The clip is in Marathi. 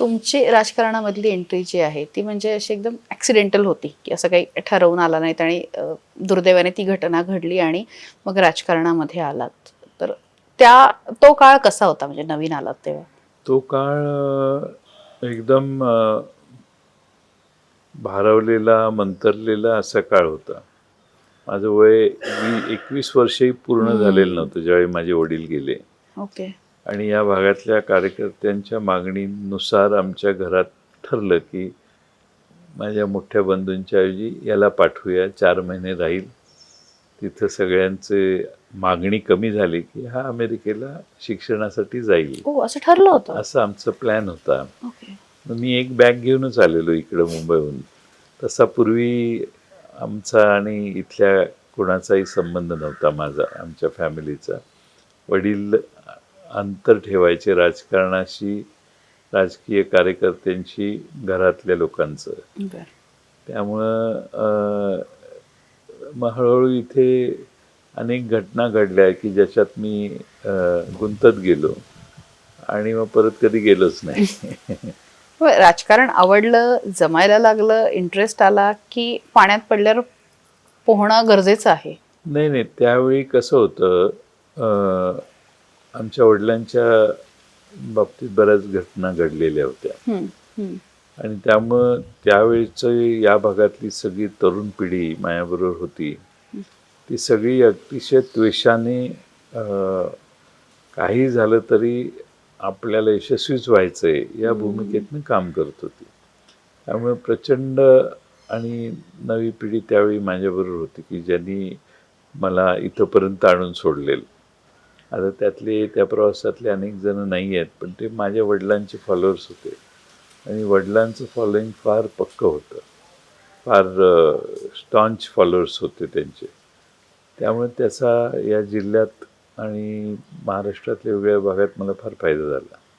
तुमची राजकारणामधली एंट्री जी आहे ती म्हणजे अशी एकदम ॲक्सिडेंटल होती की असं काही ठरवून आला नाहीत आणि दुर्दैवाने ती घटना घडली आणि मग राजकारणामध्ये आलात. तर त्या तो काळ कसा होता? म्हणजे नवीन आलात तेव्हा? तो काळ एकदम भारावलेला मंतरलेला असा काळ होता. माझं वय मी एकवीस वर्षही पूर्ण झालेलं नव्हतं ज्यावेळी माझे वडील गेले. ओके. आणि या भागातल्या कार्यकर्त्यांच्या मागणीनुसार आमच्या घरात ठरलं की माझ्या मोठ्या बंधूंच्या ऐवजी याला पाठवूया चार महिने राहील. तिथं सगळ्यांचे मागणी कमी झाली की हा अमेरिकेला शिक्षणासाठी जाईल. हो असं ठरलं होतं. असं आमचं प्लॅन होता. मी एक बॅग घेऊनच आलेलो इकडं मुंबईहून. तसा पूर्वी आमचा आणि इथल्या कोणाचाही संबंध नव्हता माझा आमच्या फॅमिलीचा. वडील अंतर ठेवायचे राजकारणाशी राजकीय कार्यकर्त्यांशी घरातल्या लोकांचं. त्यामुळं मग हळूहळू इथे अनेक घटना घडल्या की ज्याच्यात मी गुंतत गेलो आणि मग परत कधी गेलोच नाही. राजकारण आवडलं जमायला लागलं इंटरेस्ट आला की पाण्यात पडल्यावर पोहणं गरजेचं आहे? नाही नाही त्यावेळी कसं होतं आमच्या वडिलांच्या बाबतीत बऱ्याच घटना घडलेल्या होत्या. आणि त्यामुळं त्यावेळीचं या भागातली सगळी तरुण पिढी माझ्याबरोबर होती. ती सगळी अतिशय त्वेषाने काही झालं तरी आपल्याला यशस्वीच व्हायचं आहे या भूमिकेतनं काम करत होती. त्यामुळे प्रचंड आणि नवी पिढी त्यावेळी माझ्याबरोबर होती की ज्यांनी मला इथंपर्यंत आणून सोडलेलं. आता त्यातले त्या प्रवासातले अनेक जण नाही आहेत पण ते माझ्या वडिलांचे फॉलोअर्स होते. आणि वडिलांचं फॉलोईंग फार पक्कं होतं. फार स्टॉन्च फॉलोअर्स होते त्यांचे. त्यामुळे त्याचा या जिल्ह्यात आणि महाराष्ट्रातल्या वेगळ्या भागात मला फार फायदा झाला.